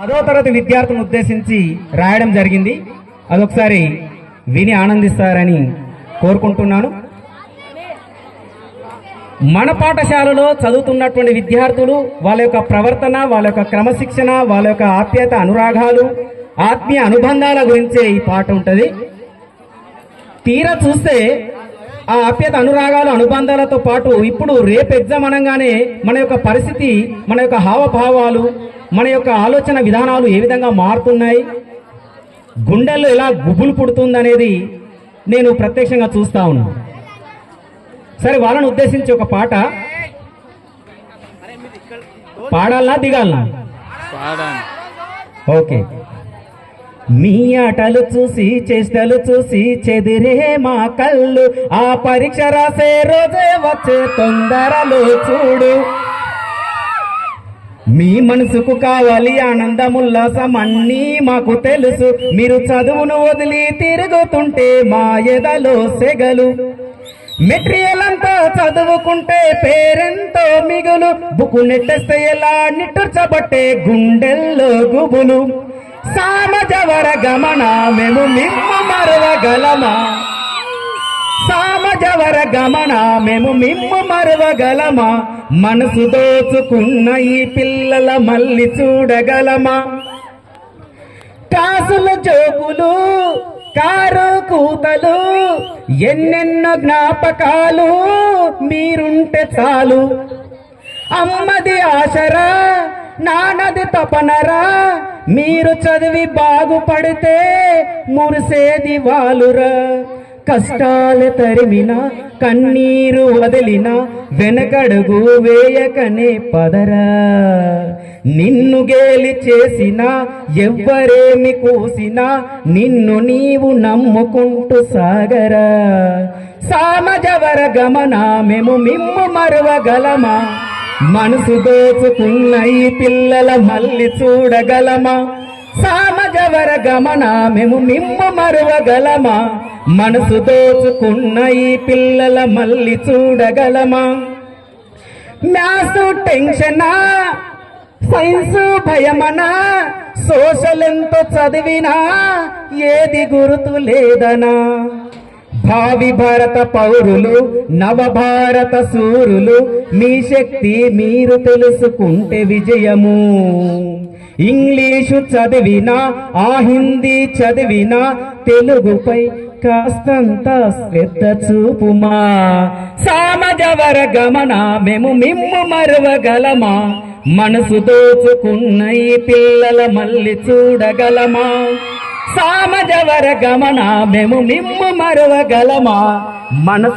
పదో తరగతి విద్యార్థులను ఉద్దేశించి రాయడం జరిగింది. అదొకసారి విని ఆనందిస్తారని కోరుకుంటున్నాను. మన పాఠశాలలో చదువుతున్నటువంటి విద్యార్థులు వాళ్ళ యొక్క ప్రవర్తన వాళ్ళ యొక్క క్రమశిక్షణ వాళ్ళ యొక్క ఆప్యాయత అనురాగాలు ఆత్మీయ అనుబంధాల గురించే ఈ పాట ఉంటుంది. తీరా చూస్తే ఆ ఆప్యత అనురాగాలు అనుబంధాలతో పాటు ఇప్పుడు రేపు ఎగ్జామ్ అనగానే మన యొక్క పరిస్థితి మన యొక్క హావభావాలు మన యొక్క ఆలోచన విధానాలు ఏ విధంగా మారుతున్నాయి? గుండెల్లో ఎలా గుబులు పుడుతుందనేది నేను ప్రత్యక్షంగా చూస్తా ఉన్నాను సరే వాళ్ళని ఉద్దేశించి ఒక పాట. పాడాలనా దిగాలనా ఓకే. మీ ఆటలు చూసి చేష్టలు చూసి చెదిరే మా కళ్ళు. ఆ పరీక్ష రాసే రోజే వచ్చే తొందరలో చూడు. మీ మనసుకు కావాలి ఆనందముల్లాసం అన్నీ మాకు తెలుసు. మీరు చదువును వదిలి తిరుగుతుంటే మా ఎదలో సెగలు. మెటీరియల్ అంతా చదువుకుంటే పేరెంతో మిగులు. బుక్కు నెట్టేస్తే ఎలా నిట్టుర్చబట్టే గుండెల్లో గుబులు. సామజవర గమన మేము మిమ్మ మరవగలమా? సామజవర గమన మేము మిమ్ము మరవగలమా? మనసు దోచుకున్న ఈ పిల్లల మళ్ళీ చూడగలమా? కాసుల జోకులు కారు కూతలు ఎన్నెన్నో జ్ఞాపకాలు మీరుంటే చాలు. అమ్మది ఆశరా నానది తపనరా మీరు చదివి బాగుపడితే మురిసేది వాలురా. కష్టాలు తరిమిన కన్నీరు వదిలిన వెనకడుగు వేయకనే పదరా. నిన్ను గేలి చేసిన ఎవ్వరేమి కూసినా నిన్ను నీవు నమ్ముకుంటూ సాగరా. సామజవర గమన మేము మిమ్ము మరువగలమా? మనసు దోచుకున్న ఈ పిల్లల మళ్ళీ చూడగలమా? సామజవర గమన మేము మిమ్ము మరువగలమా? మనసు దోచుకున్న ఈ పిల్లల మళ్ళీ చూడగలమా? మ్యాసు టెన్షనా? సైన్స్ భయమనా? సోషల్ ఎంత చదివినా? ఏది గుర్తు లేదనా? భావి భారత పౌరులు నవభారత సూరులు మీ శక్తి మీరు తెలుసుకుంటే విజయము. ఇంగ్లీషు చదివినా ఆ హిందీ చదివినా తెలుగుపై కాస్తంత శ్రద్ధ చూపుమా. సామజవర గమన మేము మిమ్ము మరువగలమా. మనసు దోచుకున్న ఈ పిల్లల మళ్ళీ చూడగలమా. సామజవర గమన మేము మిమ్ము మరవగలమా మనసు